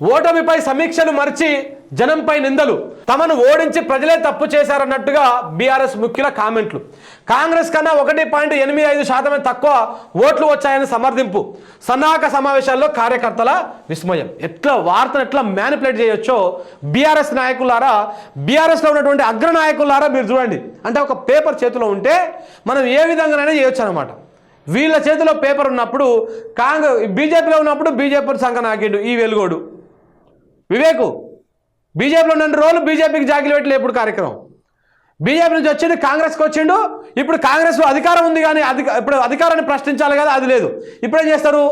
ఓటమిపై సమీక్షలు మరిచి జనంపై నిందలు. తమను ఓడించి ప్రజలే తప్పు చేశారన్నట్టుగా బీఆర్ఎస్ ముఖ్యుల కామెంట్లు. కాంగ్రెస్ కన్నా ఒకటి పాయింట్ ఎనిమిది ఐదు శాతమే తక్కువ ఓట్లు వచ్చాయని సమర్థింపు. సన్నాహక సమావేశాల్లో కార్యకర్తల విస్మయం. ఎట్లా వార్తను ఎట్లా మ్యానిపులేట్ చేయొచ్చో బీఆర్ఎస్ నాయకులారా బీఆర్ఎస్లో ఉన్నటువంటి అగ్ర నాయకులారా మీరు చూడండి. అంటే ఒక పేపర్ చేతిలో ఉంటే మనం ఏ విధంగానైనా చేయొచ్చు అనమాట వీళ్ళ చేతిలో పేపర్ ఉన్నప్పుడు కాంగ్రెస్ బీజేపీలో ఉన్నప్పుడు బీజేపీ సంఘ నాయకుడు ఈ వెలుగోడు. వివేకు బీజేపీలో ఉన్న రోజులు బీజేపీకి జాగిలి పెట్టలే ఇప్పుడు కార్యక్రమం. బీజేపీ నుంచి వచ్చిండు కాంగ్రెస్కి వచ్చిండు ఇప్పుడు కాంగ్రెస్లో అధికారం ఉంది కానీ అధిక ఇప్పుడు అధికారాన్ని ప్రశ్నించాలి కదా అది లేదు. ఇప్పుడు ఏం చేస్తారు?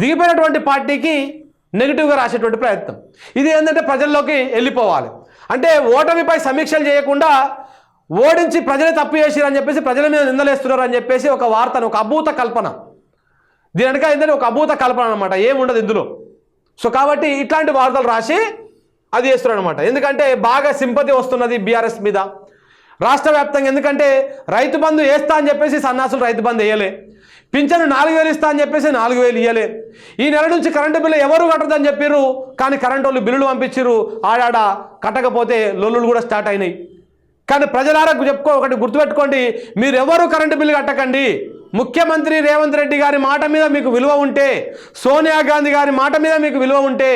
దిగిపోయినటువంటి పార్టీకి నెగిటివ్గా రాసేటువంటి ప్రయత్నం. ఇది ఏంటంటే ప్రజల్లోకి వెళ్ళిపోవాలి. అంటే ఓటమిపై సమీక్షలు చేయకుండా ఓడించి ప్రజలే తప్పు చేసిరు అని చెప్పేసి ప్రజల మీద నిందలేస్తున్నారు అని చెప్పేసి ఒక వార్తను ఒక అభూత కల్పన. దీని వెనక ఏంటంటే ఒక అభూత కల్పన అనమాట ఏముండదు ఇందులో? సో కాబట్టి ఇట్లాంటి వార్తలు రాసి అది చేస్తున్నాడు అనమాట ఎందుకంటే బాగా సింపతి వస్తున్నది బీఆర్ఎస్ మీద. రాష్ట్ర వ్యాప్తంగా ఎందుకంటే రైతు బంధు వేస్తా అని చెప్పేసి సన్నాసులు రైతు బంధు వేయలే. పింఛను నాలుగు వేలు ఇస్తా అని చెప్పేసి నాలుగు వేలు ఇవ్వలే ఈ నెల నుంచి కరెంటు బిల్లు ఎవరు కట్టదని చెప్పిర్రు కానీ కరెంటు వాళ్ళు బిల్లులు పంపించిర్రు ఆడాడ కట్టకపోతే లొల్లులు కూడా స్టార్ట్ అయినాయి. కానీ ప్రజలారా చెప్పుకో ఒకటి గుర్తుపెట్టుకోండి మీరు ఎవరు కరెంటు బిల్లు కట్టకండి. ముఖ్యమంత్రి రేవంత్ రెడ్డి గారి మాట మీద మీకు విలువ ఉంటే సోనియా గాంధీ గారి మాట మీద మీకు విలువ ఉంటే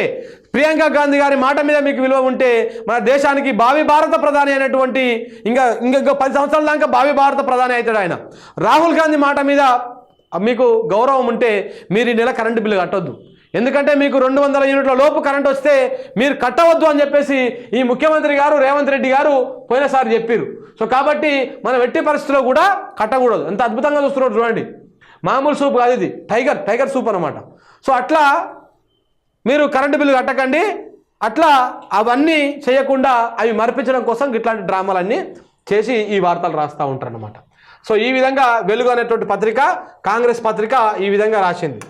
ప్రియాంక గాంధీ గారి మాట మీద మీకు విలువ ఉంటే మన దేశానికి భావి భారత ప్రధాని అయినటువంటి ఇంకా ఇంకా ఇంకా పది సంవత్సరాల దాకా భావి భారత ప్రధాని అవుతాడు ఆయన. రాహుల్ గాంధీ మాట మీద మీకు గౌరవం ఉంటే మీరు ఈ నెల కరెంటు బిల్లు కట్టొద్దు. ఎందుకంటే మీకు రెండు వందల యూనిట్ల లోపు కరెంట్ వస్తే మీరు కట్టవద్దు అని చెప్పేసి ఈ ముఖ్యమంత్రి గారు రేవంత్ రెడ్డి గారు పోయినసారి చెప్పారు సో కాబట్టి మనం ఎట్టి పరిస్థితిలో కూడా కట్టకూడదు. ఎంత అద్భుతంగా చూస్తున్నాడు చూడండి. మామూలు సూప్ కాదు ఇది. టైగర్ టైగర్ సూప్ అనమాట సో అట్లా మీరు కరెంటు బిల్లు కట్టకండి. అట్లా అవన్నీ చేయకుండా అవి మర్పించడం కోసం ఇట్లాంటి డ్రామాలన్నీ చేసి ఈ వార్తలు రాస్తూ ఉంటారన్నమాట. సో ఈ విధంగా వెలుగు అనేటువంటి పత్రిక కాంగ్రెస్ పత్రిక ఈ విధంగా రాసింది.